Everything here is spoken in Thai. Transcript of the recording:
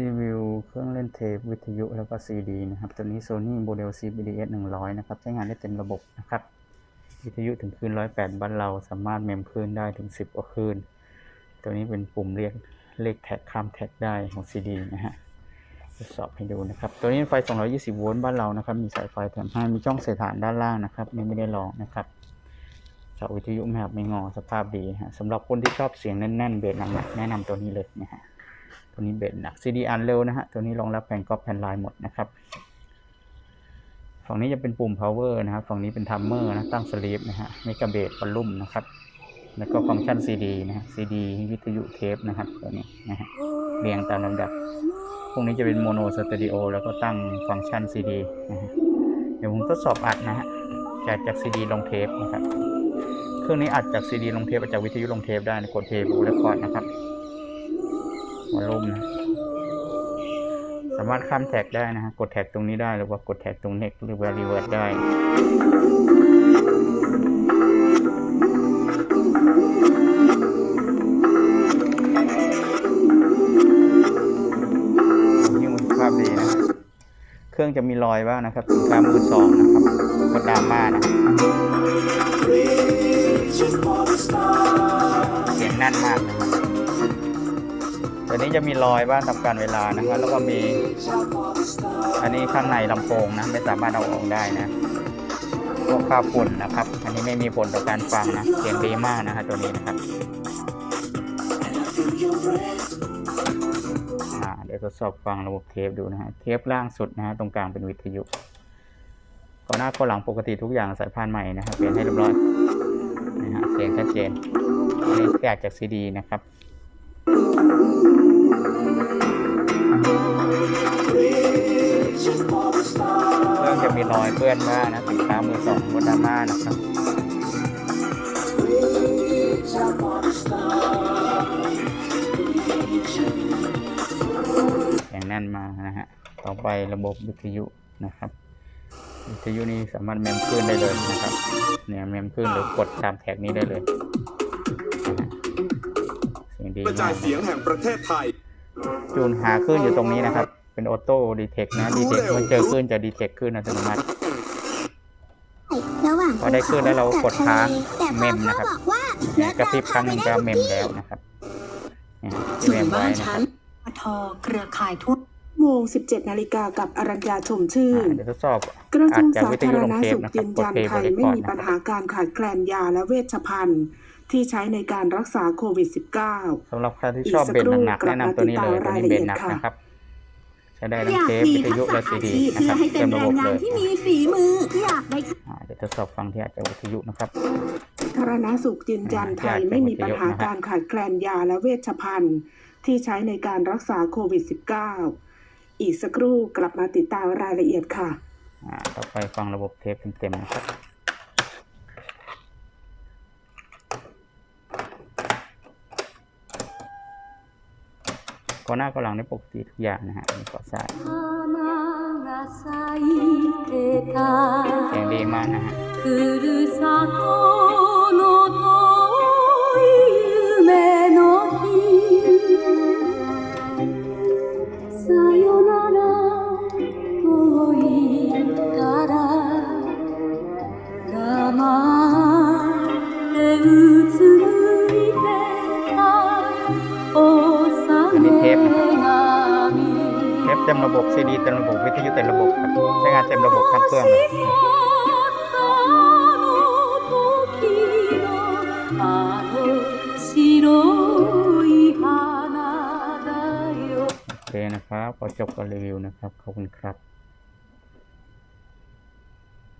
รีวิวเครื่องเล่นเทปวิทยุแล้วก็ซีดีนะครับ ตัวนี้ Sony Model CBDS 100 นะครับ ใช้งานได้เต็มระบบนะครับ วิทยุถึงคลื่น108 บ้านเราสามารถเมมคลื่นได้ถึง 10กว่าคลื่นตัวนี้เป็นปุ่มเรียกเลขแท็กข้ามแท็กได้ของซีดีนะฮะทดสอบให้ดูนะครับ ตัวนี้ไฟ 220 โวลต์บ้านเรานะครับ มีสายไฟแถมให้มีช่องใส่ฐานด้านล่างนะครับนี่ไม่ได้ลองนะครับเสาวิทยุไม่หักไม่งอสภาพดีฮะสำหรับคนที่ชอบเสียงแน่นๆเบสหนักๆแนะนำตัวนี้เลยนะฮะ ตัวนี้เบสหนัก CD อันเร็วนะฮะ ตัวนี้รองรับแผ่นก๊อปแผ่นลายหมดนะครับ ฝั่งนี้จะเป็นปุ่ม power นะครับ ฝั่งนี้เป็น timer นะ ตั้งสลีปนะฮะเมกะเบสวอลลุ่มนะครับ แล้วก็ฟังก์ชัน CD นะฮะ CD วิทยุเทปนะครับ ตัวนี้นะฮะ เรียงตามลำดับ พวกนี้จะเป็นโมโนสเตอริโอแล้วก็ตั้งฟังก์ชัน CD นะฮะ เดี๋ยวผมทดสอบอัดนะฮะ จากจาก CD ลงเทปนะครับ เครื่องนี้อัดจาก CD ลงเทปจากวิทยุลงเทปได้นะกดเทปบูเรคคอร์ดนะครับ วอลลุ่มนะสามารถข้ามแท็กได้นะฮะกดแท็กตรงนี้ได้หรือว่ากดแท็กตรง next หรือว่า reverse ได้ยิ่งคุณภาพดีนะ เครื่องจะมีรอยบ้างนะครับสินค้ามือสองนะครับกดดราม่านะเสียงแน่นมากนะครับ นี้จะมีรอยบ้างตาการเวลานะครับ แล้วก็มี อันนี้ข้างในลำโพงนะ ไม่สามารถเอาออกได้นะพวกค่าฝุ่นนะครับ อันนี้ไม่มีผลต่อการฟังนะเสียงดีมากนะฮะตัวนี้นะครับเดี๋ยวทดสอบฟังระบบเทปดูนะฮะเทปล่างสุดนะฮะตรงกลางเป็นวิทยุก่อนหน้าก่อนหลังปกติทุกอย่างสายพานใหม่นะครับเปลี่ยนให้เรียบร้อยนะฮะเสียงชัดเจนอันนี้แกะจากซีดีนะครับ เรื่องจะมีรอยเปื้อนบ้างนะสินค้ามือสองบนดราม่านะครับแข็งแน่นมานะฮะ ต่อไประบบวิทยุนะครับ วิทยุนี้สามารถเมมคลื่นได้เลยนะครับ เนี่ยเมมคลื่นหรือกดตามแท็กนี้ได้เลยเสียงดีกระจายเสียงแห่งประเทศไทย จูนหาคลื่นอยู่ตรงนี้นะครับ เป็นออโต้ดีเทคนะดีเทคเมื่อเจอคลื่นจะดีเทคคลื่นอัตโนมัติระหว่างพอได้ขึ้นแล้วเรากดค้างแต่พอเมมนะครับพ่อบอกว่าเนี่ยกระพริบครั้งหนึ่งก็เมมแล้วนะครับเนี่ยที่ส่วเมนมบ้าไว้นนะคฉัรันบปทเครือข่ายทั่วโมง 17 นาฬิกากับอรัญญาชมชื่อ่านเดี๋ยวทดสอบกระทรวงอัดจากสาวิทธายุรลงณเทปสุขนะครับยืนกดยันเพลย์ไทบยริไม่คอร์ดมีนะปัญครับหาการขาดแคลนยาและเวชภัณฑ์ ที่ใช้ในการรักษาโควิด -19 สำหรับใครที่ชอบเบสหนักๆแนะนำตัวนี้เลยตัวนี้เบสหนักนะครับใช้ได้ทั้งอยากเทปมีวิททักยุษะและซีอาดีชีพนะคเพื่รัอบให้เป็เต็นมระแรบบงเลงานยที่มีฝีมืออยากได้อ่าเดี๋ยวทดสอบฟังที่อาจจะวิทยุนะครับสาธารณสุขยืนยันไทยไม่มีปัญหาการขาดแคลนยาและเวชภัณฑ์ ที่ใช้ในการรักษาโควิด -19 อีกสักครู่กลับมาติดตามรายละเอียดค่ะอ่าต่อไปฟังระบบเทปเต็มๆนะครับ กอหน้ากอหลังได้ปกติทุกอย่างนะฮะกอซ้ายเสียงดีมากนะฮะ ทปเทปเต็มระบบซีดีเต็มระบบวิทยุเต็มระบบครับใช้งานเต็มระบบทั้งเครื่องเลยโอเคนะครับพอจบการรีวิวนะครับ ขอบคุณครับ